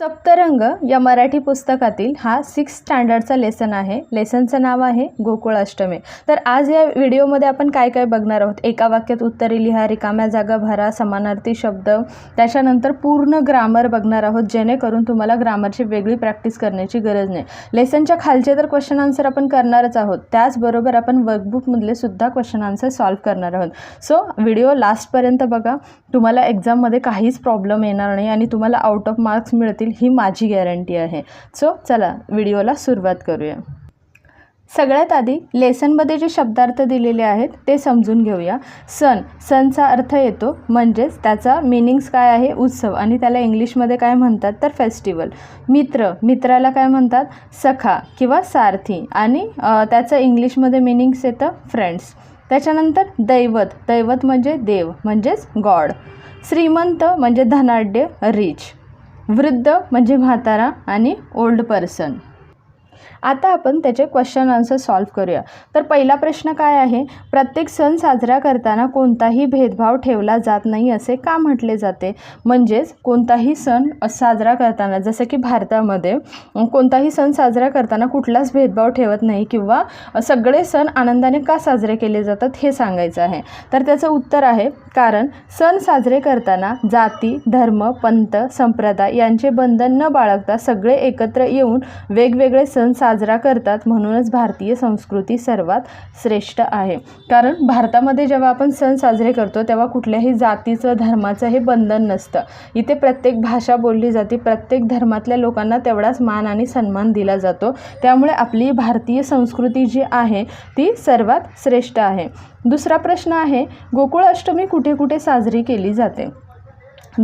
सप्तरंग या मराठी पुस्तकातील हा सिक्स स्टँडर्डचा लेसन आहे. लेसनचं नाव आहे गोकुळाष्टमी. तर आज या व्हिडिओमध्ये आपण काय काय बघणार आहोत? एका वाक्यात उत्तरे लिहा रिकाम्या जागा भरा समानार्थी शब्द. त्याच्यानंतर पूर्ण ग्रामर बघणार आहोत जेणेकरून तुम्हाला ग्रामरची वेगळी प्रॅक्टिस करण्याची गरज नाही. लेसनच्या खालचे तर क्वेश्चन आन्सर आपण करणारच आहोत. त्याचबरोबर आपण वर्कबुकमधले सुद्धा क्वेश्चन आन्सर सॉल्व करणार आहोत. सो व्हिडिओ लास्टपर्यंत बघा. तुम्हाला एक्झाममध्ये काहीच प्रॉब्लेम येणार नाही आणि तुम्हाला आउट ऑफ मार्क्स मिळतील ही माझी गॅरंटी आहे. सो चला व्हिडिओला सुरुवात करूया. सगळ्यात आधी लेसनमध्ये जे शब्दार्थ दिलेले आहेत ते समजून घेऊया. सण सणचा अर्थ येतो म्हणजेच त्याचा मिनिंग्स काय आहे? उत्सव. आणि त्याला इंग्लिशमध्ये काय म्हणतात? तर फेस्टिवल मित्र मित्राला काय म्हणतात? सखा किंवा सारथी. आणि त्याचं इंग्लिशमध्ये मिनिंग्स येतं फ्रेंड्स त्याच्यानंतर दैवत. दैवत म्हणजे देव म्हणजेच गॉड श्रीमंत म्हणजे धनाढ्य रिच वृद्ध म्हणजे म्हातारा आणि ओल्ड पर्सन. आता आपण त्याचे क्वेश्चन आन्सर सॉल्व करूया. तर पहिला प्रश्न काय आहे? प्रत्येक सण साजरा करताना कोणताही भेदभाव ठेवला जात नाही असे का म्हटले जाते? म्हणजेच कोणताही सण साजरा करताना जसं की भारतामध्ये कोणताही सण साजरा करताना कुठलाच भेदभाव ठेवत नाही किंवा सगळे सण आनंदाने का साजरे केले जातात हे सांगायचं आहे. तर त्याचं उत्तर आहे कारण सण साजरे करताना जाती धर्म पंथ संप्रदाय यांचे बंधन न बाळगता सगळे एकत्र येऊन वेगवेगळे सण सण साजरा करतात म्हणूनच भारतीय संस्कृती सर्वात श्रेष्ठ आहे. कारण भारतामध्ये जेव्हा आपण सण साजरे करतो तेव्हा कुठल्याही जातीचं धर्माचं हे बंधन नसतं. इथे प्रत्येक भाषा बोलली जाते प्रत्येक धर्मातल्या लोकांना तेवढाच मान आणि सन्मान दिला जातो. त्यामुळे आपली भारतीय संस्कृती जी आहे ती सर्वात श्रेष्ठ आहे. दुसरा प्रश्न आहे गोकुळ अष्टमी कुठे कुठे साजरी केली जाते?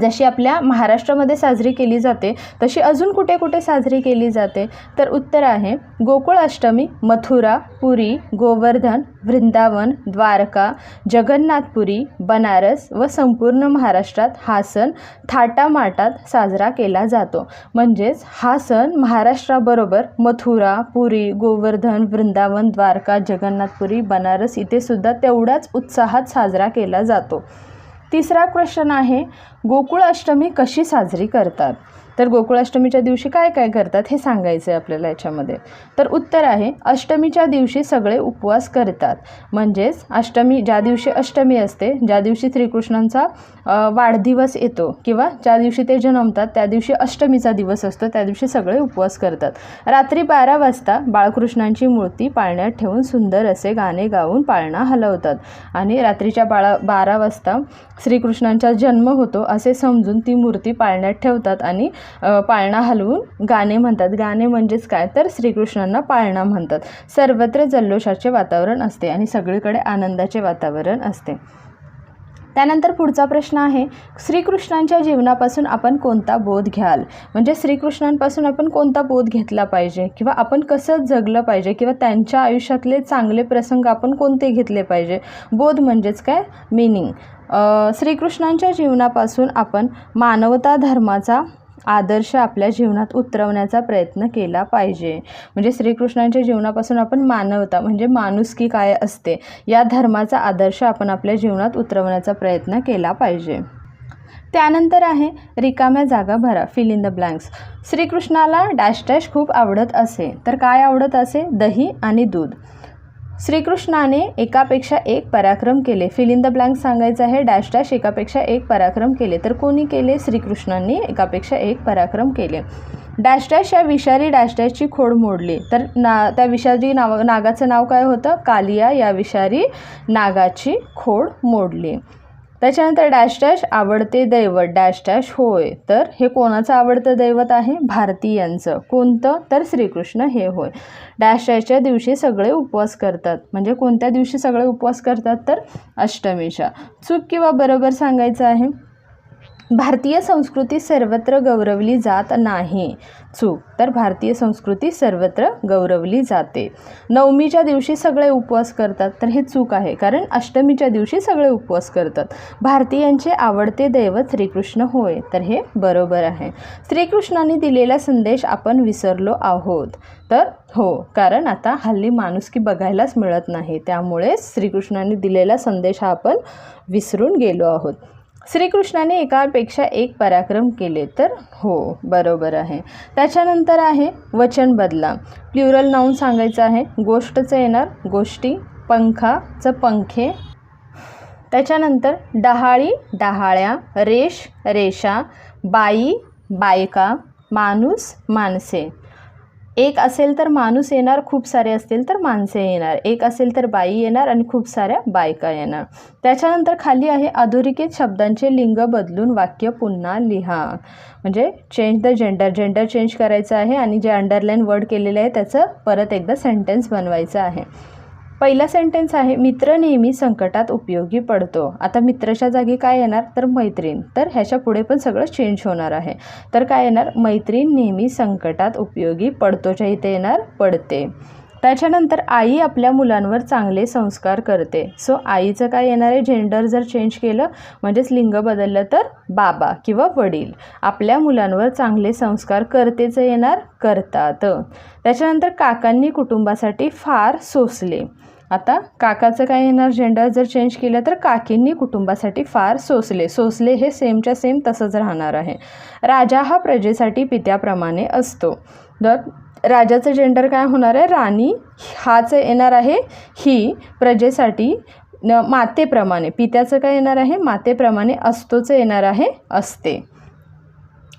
जशी आपल्या महाराष्ट्रामध्ये साजरी केली जाते तशी अजून कुठे कुठे साजरी केली जाते? तर उत्तर आहे गोकुळ अष्टमी मथुरा पुरी गोवर्धन वृंदावन द्वारका जगन्नाथपुरी बनारस व संपूर्ण महाराष्ट्रात हा सण थाटामाटात साजरा केला जातो. म्हणजेच हा सण महाराष्ट्राबरोबर मथुरा पुरी गोवर्धन वृंदावन द्वारका जगन्नाथपुरी बनारस इथे सुद्धा तेवढाच उत्साहात साजरा केला जातो. तिसरा क्वेश्चन आहे गोकुळ अष्टमी कशी साजरी करतात? तर गोकुळाष्टमीच्या दिवशी काय काय करतात हे सांगायचं आहे आपल्याला याच्यामध्ये. तर उत्तर आहे अष्टमीच्या दिवशी सगळे उपवास करतात. म्हणजेच अष्टमी ज्या दिवशी अष्टमी असते ज्या दिवशी श्रीकृष्णांचा वाढदिवस येतो किंवा ज्या दिवशी ते जन्मतात त्या दिवशी अष्टमीचा दिवस असतो त्या दिवशी सगळे उपवास करतात. रात्री बारा वाजता बाळकृष्णांची मूर्ती पाळण्यात ठेवून सुंदर असे गाणे गाऊन पाळणा हलवतात. आणि रात्रीच्या बाळा बारा वाजता श्रीकृष्णांचा जन्म होतो असे समजून ती मूर्ती पाळण्यात ठेवतात आणि पाळणा हलवून गाणे म्हणतात. गाणे म्हणजेच काय? तर श्रीकृष्णांना पाळणा म्हणतात. सर्वत्र जल्लोषाचे वातावरण असते आणि सगळीकडे आनंदाचे वातावरण असते. त्यानंतर पुढचा प्रश्न आहे श्रीकृष्णांच्या जीवनापासून आपण कोणता बोध घ्याल? म्हणजे श्रीकृष्णांपासून आपण कोणता बोध घेतला पाहिजे? किंवा आपण कसं जगलं पाहिजे? किंवा त्यांच्या आयुष्यातले चांगले प्रसंग आपण कोणते घेतले पाहिजे? बोध म्हणजेच काय? मिनिंग श्रीकृष्णांच्या जीवनापासून आपण मानवता धर्माचा आदर्श आपल्या जीवनात उतरवण्याचा प्रयत्न केला पाहिजे. म्हणजे श्रीकृष्णांच्या जीवनापासून आपण मानवता म्हणजे माणुसकी काय असते या धर्माचा आदर्श आपण आपल्या जीवनात उतरवण्याचा प्रयत्न केला पाहिजे. त्यानंतर आहे रिकाम्या जागा भरा फिल इन द ब्लँक्स श्रीकृष्णाला डॅश डॅश खूप आवडत असे. तर काय आवडत असे? दही आणि दूध. श्रीकृष्णाने एकापेक्षा एक पराक्रम केले. फिल इन द ब्लँक सांगायचं आहे डॅश डॅश एकापेक्षा एक पराक्रम केले. तर कोणी केले? श्रीकृष्णांनी एकापेक्षा एक पराक्रम केले. डॅश डॅश या विषारी डॅश डॅशची खोड मोडली. तर ना त्या विषारी नाव नागाचं नाव काय होतं? कालिया या विषारी नागाची खोड मोडली. त्याच्यानंतर डॅश डॅश आवडते दैवत. डॅश डॅश होय. तर हे कोणाचं आवडतं दैवत आहे? भारतीयांचं. कोणतं? तर श्रीकृष्ण हे होय. डॅश डॅशच्या दिवशी सगळे उपवास करतात. म्हणजे कोणत्या दिवशी सगळे उपवास करतात? तर अष्टमीच्या. चूक किंवा बरोबर सांगायचं आहे? भारतीय संस्कृती सर्वत्र गौरवली जात नाही. चूक तर भारतीय संस्कृती सर्वत्र गौरवली जाते. नवमीच्या दिवशी सगळे उपवास करतात. तर हे चूक आहे. कारण अष्टमीच्या दिवशी सगळे उपवास करतात. भारतीयांचे आवडते दैवत श्रीकृष्ण होय. तर हे बरोबर आहे. श्रीकृष्णाने दिलेला संदेश आपण विसरलो आहोत. तर हो कारण आता हल्ली माणुसकी बघायलाच मिळत नाही. त्यामुळे श्रीकृष्णाने दिलेला संदेश हा आपण विसरून गेलो आहोत. श्रीकृष्णाने एकापेक्षा एक पराक्रम केले तर हो बरोबर आहे. त्याच्यानंतर आहे वचन बदला. प्ल्युरल नाऊन सांगायचं आहे गोष्टचं येणार गोष्टी पंखाचं पंखे. त्याच्यानंतर डहाळी डहाळ्या रेष रेषा बाई बायका माणूस माणसे. एक असेल तर माणूस येणार खूप सारे असतील तर माणसे येणार. एक असेल तर बाई येणार आणि खूप साऱ्या बायका येणार. त्याच्यानंतर खाली आहे अधोरेखित शब्दांचे लिंग बदलून वाक्य पुन्हा लिहा. म्हणजे change the gender gender change करायचं आहे आणि जे अंडरलाईन वर्ड केलेले आहे त्याचं परत एकदा सेंटेन्स बनवायचं आहे. पहिला सेंटेन्स आहे मित्र नेहमी संकटात उपयोगी पडतो. आता मित्राच्या जागी काय येणार? तर मैत्रीण. तर ह्याच्या पुढे पण सगळं चेंज होणार आहे. तर काय येणार? मैत्रीण नेहमी संकटात उपयोगी पडतोच्या इथे येणार पडते. त्याच्यानंतर आई आपल्या मुलांवर चांगले संस्कार करते. सो आईचं काय येणार आहे? जेंडर जर चेंज केलं म्हणजेच लिंग बदललं तर बाबा किंवा वडील. आपल्या मुलांवर चांगले संस्कार करतेचं येणार करतात. त्याच्यानंतर काकांनी कुटुंबासाठी फार सोसले. आता काकाचं काय येणार? जेंडर जर चेंज केलं तर काकींनी कुटुंबासाठी फार सोसले. सोसले हे सेमच्या सेम तसंच राहणार आहे. राजा हा प्रजेसाठी पित्याप्रमाणे असतो. तर राजाचं जेंडर काय होणार आहे? राणी हाच येणार आहे. ही प्रजेसाठी न मातेप्रमाणे पित्याचं काय येणार आहे? मातेप्रमाणे असतोचं येणार आहे असते.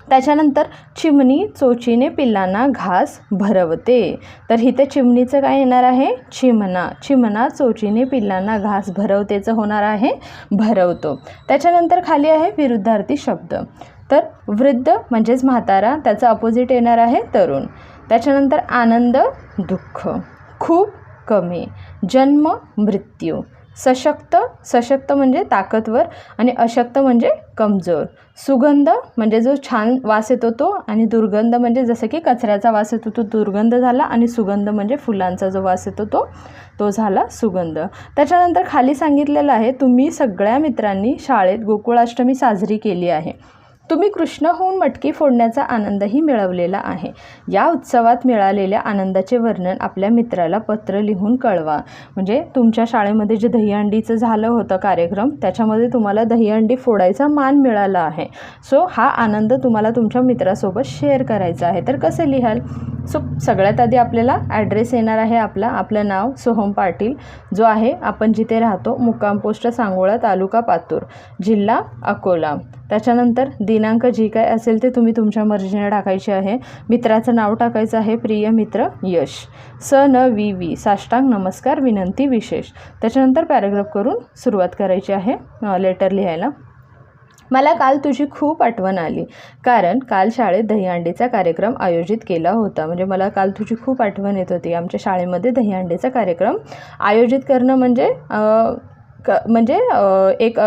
त्याच्यानंतर चिमणी चोचीने पिल्लांना घास भरवते. तर इथे चिमणीचं काय येणार आहे? चिमणा. चिमणा चोचीने पिल्लांना घास भरवतेचं होणार आहे. भरवतो. त्याच्यानंतर खाली आहे विरुद्धार्थी शब्द. तर वृद्ध म्हणजेच म्हातारा त्याचं अपोजिट येणार आहे तरुण. त्याच्यानंतर आनंद दुःख. खूप कमी. जन्म मृत्यू. सशक्त सशक्त म्हणजे ताकदवर आणि अशक्त म्हणजे कमजोर. सुगंध म्हणजे जो छान वास येतो तो आणि दुर्गंध म्हणजे जसं की कचऱ्याचा वास येतो तो दुर्गंध झाला आणि सुगंध म्हणजे फुलांचा जो वास येतो तो तो झाला सुगंध. त्याच्यानंतर खाली सांगितलेलं आहे तुम्ही सगळ्या मित्रांनी शाळेत गोकुळाष्टमी साजरी केली आहे. तुम्ही कृष्ण होऊन मटकी फोडण्याचा आनंदही मिळवलेला आहे. या उत्सवात मिळालेल्या आनंदाचे वर्णन आपल्या मित्राला पत्र लिहून कळवा. म्हणजे तुमच्या शाळेमध्ये जे दहीहंडीचं झालं होतं कार्यक्रम त्याच्यामध्ये तुम्हाला दहीहंडी फोडायचा मान मिळाला आहे. सो हा आनंद तुम्हाला तुमच्या मित्रासोबत शेअर करायचा आहे. तर कसं लिहाल? सो सगळ्यात आधी आपल्याला ॲड्रेस येणार आहे आपला. आपलं नाव सोहम पाटील. जो आहे आपण जिथे राहतो मुक्काम पोस्ट सांगोळा तालुका पातूर जिल्हा अकोला. त्याच्यानंतर दिनांक जी काय असेल ते तुम्ही तुमच्या मर्जीने टाकायचे आहे. मित्राचं नाव टाकायचं आहे प्रिय मित्र यश. स न वी वी. साष्टांग नमस्कार विनंती विशेष. त्याच्यानंतर पॅराग्राफ करून सुरुवात करायची आहे लेटर लिहायला. मला काल तुझी खूप आठवण आली कारण काल शाळेत दहीहंडीचा कार्यक्रम आयोजित केला होता. म्हणजे मला काल तुझी खूप आठवण येत होती. आमच्या शाळेमध्ये दहीहंडीचा कार्यक्रम आयोजित करणं म्हणजे क म्हणजे एक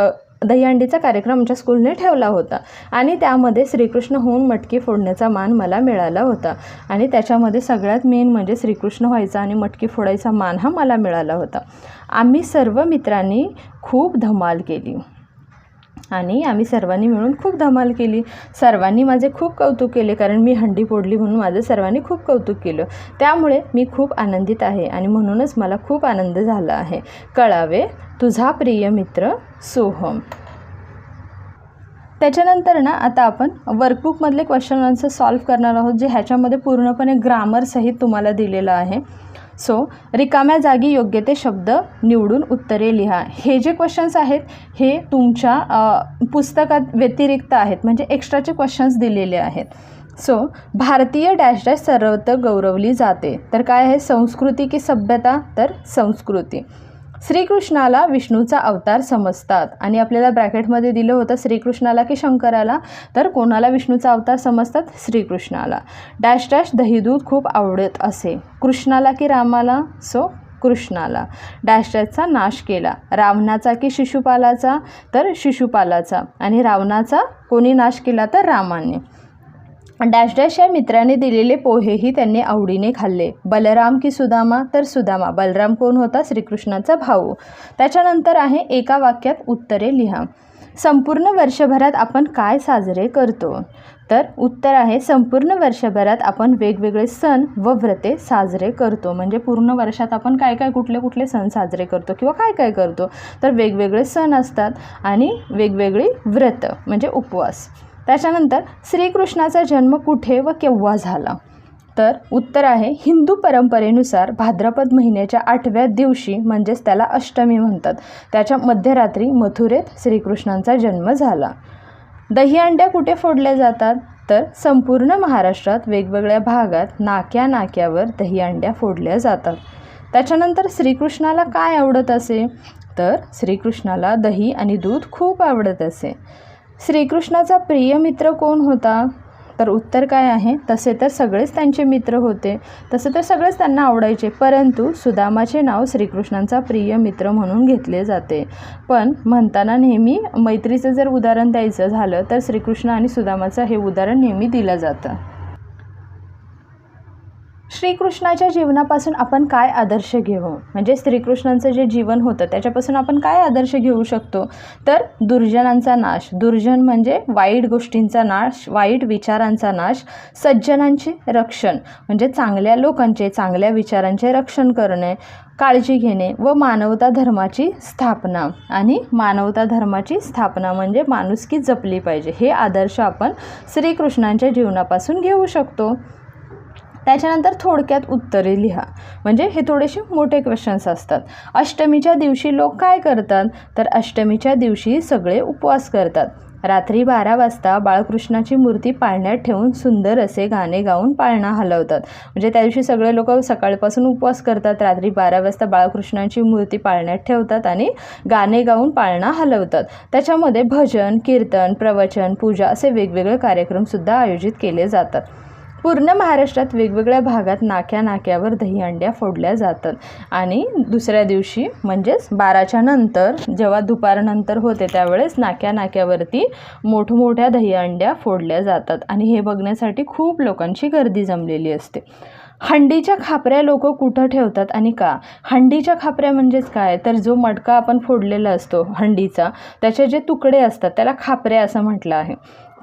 दहीहंडीचा कार्यक्रम आमच्या स्कूलने ठेवला होता. आणि त्यामध्ये श्रीकृष्ण होऊन मटकी फोडण्याचा मान मला मिळाला होता. आणि त्याच्यामध्ये सगळ्यात मेन म्हणजे श्रीकृष्ण व्हायचा आणि मटकी फोडायचा मान हा मला मिळाला होता. आम्ही सर्व मित्रांनी खूप धमाल केली. आणि आम्ही सर्वांनी मिळून खूप धमाल केली. सर्वांनी माझे खूप कौतुक केले कारण मी हंडी फोडली म्हणून माझं सर्वांनी खूप कौतुक केलं. त्यामुळे मी खूप आनंदित आहे आणि म्हणूनच मला खूप आनंद झाला आहे. कळावे तुझा प्रिय मित्र सोहम. त्याच्यानंतर ना आता आपण वर्कबुकमधले क्वेश्चन आन्सर सॉल्व्ह करणार आहोत जे ह्याच्यामध्ये पूर्णपणे ग्रामरसहित तुम्हाला दिलेलं आहे. सो रिकाम्या जागी योग्य ते शब्द निवडून उत्तरे लिहा. हे जे क्वेश्चन्स आहेत हे तुमच्या पुस्तकात व्यतिरिक्त आहेत म्हणजे एक्स्ट्राचे क्वेश्चन्स दिलेले आहेत. सो भारतीय डॅश डॅश सर्वत्र गौरवली जाते. तर काय आहे? संस्कृती की सभ्यता? तर संस्कृती. श्रीकृष्णाला विष्णूचा अवतार समजतात. आणि आपल्याला ब्रॅकेटमध्ये दिलं होतं श्रीकृष्णाला की शंकराला. तर कोणाला विष्णूचा अवतार समजतात? श्रीकृष्णाला. डॅश डॅश दहीदूध खूप आवडत असे. कृष्णाला की रामाला? सो कृष्णाला. डॅश डॅशचा नाश केला. रावणाचा की शिशुपालाचा? तर शिशुपालाचा. आणि रावणाचा कोणी नाश केला? तर रामाने. डॅश डॅश या मित्राने दिलेले पोहेही त्यांनी आवडीने खाल्ले. बलराम की सुदामा? तर सुदामा. बलराम कोण होता? श्रीकृष्णाचा भाऊ. त्याच्यानंतर आहे एका वाक्यात उत्तरे लिहा. संपूर्ण वर्षभरात आपण काय साजरे करतो? तर उत्तर आहे संपूर्ण वर्षभरात आपण वेगवेगळे सण व व्रते साजरे करतो. म्हणजे पूर्ण वर्षात आपण काय काय कुठले कुठले सण साजरे करतो किंवा काय काय करतो? तर वेगवेगळे सण असतात आणि वेगवेगळी व्रत म्हणजे उपवास. त्याच्यानंतर श्रीकृष्णाचा जन्म कुठे व केव्हा झाला? तर उत्तर आहे हिंदू परंपरेनुसार भाद्रपद महिन्याच्या आठव्या दिवशी म्हणजेच त्याला अष्टमी म्हणतात. त्याच्या मध्यरात्री मथुरेत श्रीकृष्णांचा जन्म झाला. दहीहंड्या कुठे फोडल्या जातात? तर संपूर्ण महाराष्ट्रात वेगवेगळ्या भागात नाक्या नाक्यावर दहीहंड्या फोडल्या जातात. त्याच्यानंतर श्रीकृष्णाला काय आवडत असे? तर श्रीकृष्णाला दही आणि दूध खूप आवडत असे. श्रीकृष्णाचा प्रिय मित्र कोण होता? तर उत्तर काय आहे? तसे तर सगळेच त्यांचे मित्र होते. तसे तर सगळेच त्यांना आवडायचे. परंतु सुदामाचे नाव श्रीकृष्णांचा प्रिय मित्र म्हणून घेतले जाते. पण म्हणताना नेहमी मैत्रीचं जर उदाहरण द्यायचं झालं तर श्रीकृष्ण आणि सुदामाचं हे उदाहरण नेहमी दिलं जातं. श्रीकृष्णाच्या जीवनापासून आपण काय आदर्श घेऊ? म्हणजे श्रीकृष्णांचं जे जीवन होतं त्याच्यापासून आपण काय आदर्श घेऊ शकतो? तर दुर्जनांचा नाश. दुर्जन म्हणजे वाईट गोष्टींचा नाश वाईट विचारांचा नाश सज्जनांचे रक्षण. म्हणजे चांगल्या लोकांचे चांगल्या विचारांचे रक्षण करणे काळजी घेणे व मानवता धर्माची स्थापना. आणि मानवता धर्माची स्थापना म्हणजे माणुसकी जपली पाहिजे. हे आदर्श आपण श्रीकृष्णांच्या जीवनापासून घेऊ शकतो. त्याच्यानंतर थोडक्यात उत्तरे लिहा. म्हणजे हे थोडेसे मोठे क्वेश्चन्स असतात. अष्टमीच्या दिवशी लोक काय करतात? तर अष्टमीच्या दिवशी सगळे उपवास करतात. रात्री बारा वाजता बाळकृष्णाची मूर्ती पाळण्यात ठेवून सुंदर असे गाणे गाऊन पाळणा हलवतात. म्हणजे त्या दिवशी सगळे लोक सकाळपासून उपवास करतात. रात्री बारा वाजता बाळकृष्णाची मूर्ती पाळण्यात ठेवतात आणि गाणे गाऊन पाळणा हलवतात. त्याच्यामध्ये भजन कीर्तन प्रवचन पूजा असे वेगवेगळे कार्यक्रमसुद्धा आयोजित केले जातात. पूर्ण महाराष्ट्रात वेगवेगळ्या भागात नाक्या नाक्यावर दहीहंड्या फोडल्या जातात. आणि दुसऱ्या दिवशी म्हणजेच बाराच्या नंतर जेव्हा दुपारनंतर होते त्यावेळेस नाक्या नाक्यावरती मोठमोठ्या दहीहंड्या फोडल्या जातात. आणि हे बघण्यासाठी खूप लोकांची गर्दी जमलेली असते. हंडीच्या खापऱ्या लोक कुठं ठेवतात आणि का? हंडीच्या खापऱ्या म्हणजेच काय? तर जो मटका आपण फोडलेला असतो हंडीचा त्याचे जे तुकडे असतात त्याला खापऱ्या असं म्हटलं आहे.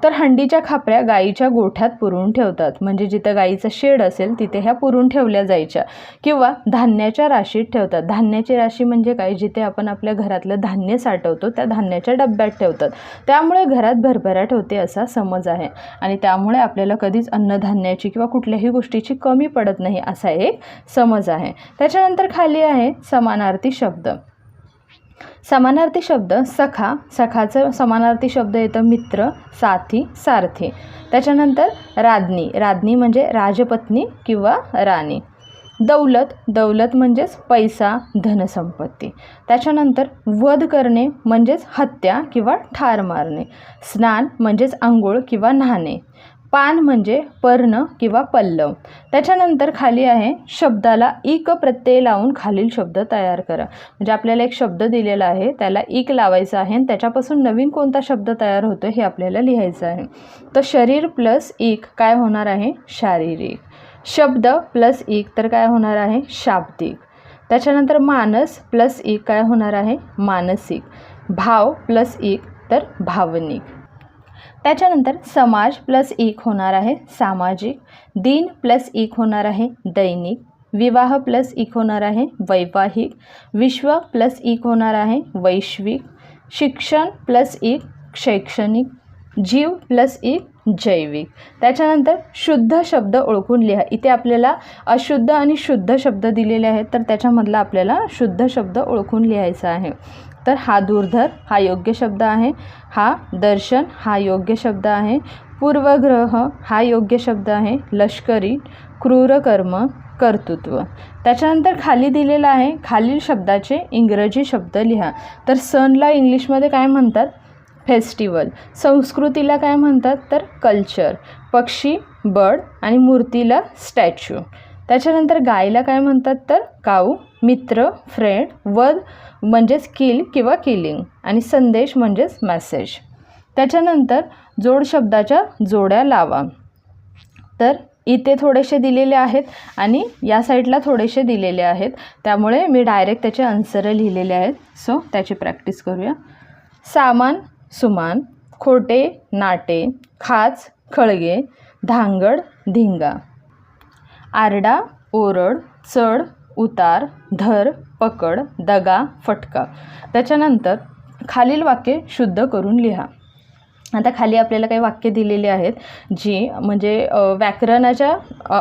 तर हंडीच्या खापऱ्या गाईच्या गोठ्यात पुरून ठेवतात. म्हणजे जिथं गाईचं शेड असेल तिथे ह्या पुरून ठेवल्या जायच्या. किंवा धान्याच्या राशीत ठेवतात. धान्याची राशी म्हणजे काय? जिथे आपण आपल्या घरातलं धान्य साठवतो त्या धान्याच्या डब्यात ठेवतात. त्यामुळे घरात भरभराट होते असा समज आहे. आणि त्यामुळे आपल्याला कधीच अन्नधान्याची किंवा कुठल्याही गोष्टीची कमी पडत नाही असा एक समज आहे. त्याच्यानंतर खाली आहे समानार्थी शब्द. समानार्थी शब्द सखा सखाचं समानार्थी शब्द येतं मित्र साथी सारथी. त्याच्यानंतर राज्ञी राज्ञी म्हणजे राजपत्नी किंवा राणी. दौलत दौलत म्हणजेच पैसा धनसंपत्ती. त्याच्यानंतर वध करणे म्हणजेच हत्या किंवा ठार मारणे. स्नान म्हणजेच आंघोळ किंवा न्हाणे. पान म्हणजे पर्ण किंवा पल्लव. त्याच्यानंतर खाली आहे शब्दाला इक प्रत्यय लावून खालील शब्द तयार करा. म्हणजे आपल्याला एक शब्द दिलेला आहे त्याला इक लावायचा आहे आणि त्याच्यापासून नवीन कोणता शब्द तयार होतो हे आपल्याला लिहायचं आहे. तर शरीर प्लस इक काय होणार आहे? शारीरिक. शब्द प्लस इक तर काय होणार आहे? शाब्दिक. त्याच्यानंतर मानस प्लस इक काय होणार आहे? मानसिक. भाव प्लस इक तर भावनिक. त्याच्यानंतर समाज प्लस एक होणार आहे सामाजिक. दिन प्लस एक होणार आहे दैनिक. विवाह प्लस एक होणार आहे वैवाहिक. विश्व प्लस एक होणार आहे वैश्विक. शिक्षण प्लस एक शैक्षणिक. जीव प्लस एक जैविक. त्याच्यानंतर शुद्ध शब्द ओळखून लिहा. इथे आपल्याला अशुद्ध आणि शुद्ध शब्द दिलेले आहेत तर त्याच्यामधला आपल्याला शुद्ध शब्द ओळखून लिहायचा आहे. तर हा दूरधर हा योग्य शब्द आहे. हा दर्शन हा योग्य शब्द आहे. पूर्वग्रह हा योग्य शब्द आहे. लष्करी क्रूरकर्म कर्तृत्व. त्याच्यानंतर खाली दिलेला आहे. खालील शब्दाचे इंग्रजी शब्द लिहा. तर सणला इंग्लिशमध्ये काय म्हणतात? फेस्टिवल. संस्कृतीला काय म्हणतात? तर कल्चर. पक्षी बर्ड आणि मूर्तीला स्टॅच्यू. त्याच्यानंतर गायला काय म्हणतात तर? काऊ मित्र फ्रेंड वध म्हणजेच किल किंवा किलिंग आणि संदेश म्हणजेच मॅसेज त्याच्यानंतर जोड शब्दाच्या जोड्या लावा. तर इथे थोडेसे दिलेले आहेत आणि या साईडला थोडेसे दिलेले आहेत. त्यामुळे मी डायरेक्ट त्याचे अन्सरं लिहिलेले आहेत. सो त्याची प्रॅक्टिस करूया. सामान सुमान खोटे नाटे खाच खळगे धांगड धिंगा. आरडा ओरड चढ उतार धर पकड दगा फटका. त्याच्यानंतर खालील वाक्य शुद्ध करून लिहा. आता खाली आपल्याला काही वाक्य दिलेली आहेत जी म्हणजे व्याकरणाच्या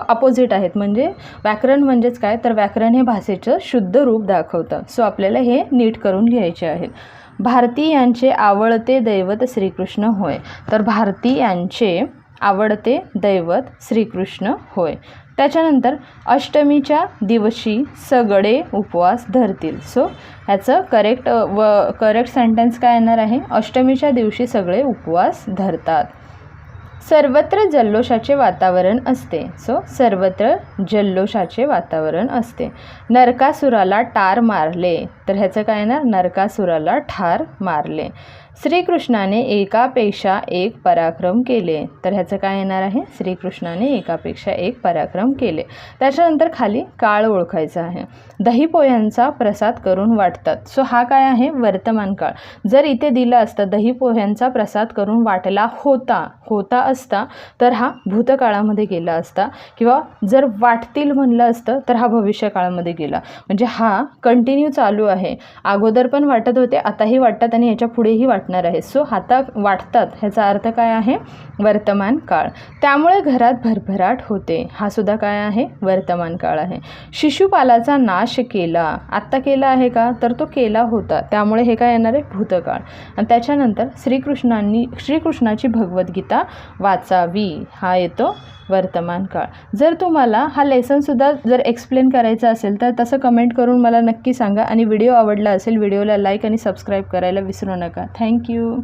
अपोजिट आहेत. म्हणजे व्याकरण म्हणजेच काय? तर व्याकरण हे भाषेचं शुद्ध रूप दाखवतं. सो आपल्याला हे नीट करून लिहायचे आहेत भारती यांचे आवडते दैवत श्रीकृष्ण होय. तर भारती यांचे आवडते दैवत श्रीकृष्ण होय. त्याच्यानंतर अष्टमीच्या दिवशी सगळे उपवास धरतील. सो ह्याचं करेक्ट व करेक्ट सेंटेन्स काय येणार आहे? अष्टमीच्या दिवशी सगळे उपवास धरतात. सर्वत्र जल्लोषाचे वातावरण असते. सो सर्वत्र जल्लोषाचे वातावरण असते. नरकासुराला टार मारले. तर ह्याचं काय येणार? नरकासुराला ठार मारले. श्रीकृष्णाने एकापेक्षा एक पराक्रम केले. तर ह्याचं काय येणार आहे? श्रीकृष्णाने एकापेक्षा एक पराक्रम केले. त्याच्यानंतर खाली काळ ओळखायचा आहे. दही पोह्यांचा प्रसाद करून वाटतात. सो हा काय आहे? वर्तमान काळ. जर इथे दिलं असतं दही पोह्यांचा प्रसाद करून वाटला होता होता असता तर हा भूतकाळामध्ये गेला असता. किंवा जर वाटतील म्हणलं असतं तर हा भविष्यकाळामध्ये गेला. म्हणजे हा कंटिन्यू चालू आहे. अगोदर पण वाटत होते आताही वाटतात आणि याच्या पुढेही वाटणार आहे. सो आता वाटतात. ह्याचा अर्थ काय आहे? वर्तमान काळ. त्यामुळे घरात भरभराट होते. हा सुद्धा काय आहे? वर्तमान काळ आहे. शिशुपालाचा नाश केला. आत्ता केला आहे का? तर तो केला होता. त्यामुळे हे काय येणार आहे? भूतकाळ. आणि त्याच्यानंतर श्रीकृष्णांनी श्रीकृष्णाची भगवद्गीता वाचावी. हा येतो वर्तमान काळ. जर तुम्हाला हा लेसनसुद्धा जर एक्सप्लेन करायचा असेल तर तसं कमेंट करून मला नक्की सांगा. आणि व्हिडिओ आवडला असेल व्हिडिओला लाईक आणि सबस्क्राईब करायला विसरू नका. थँक्यू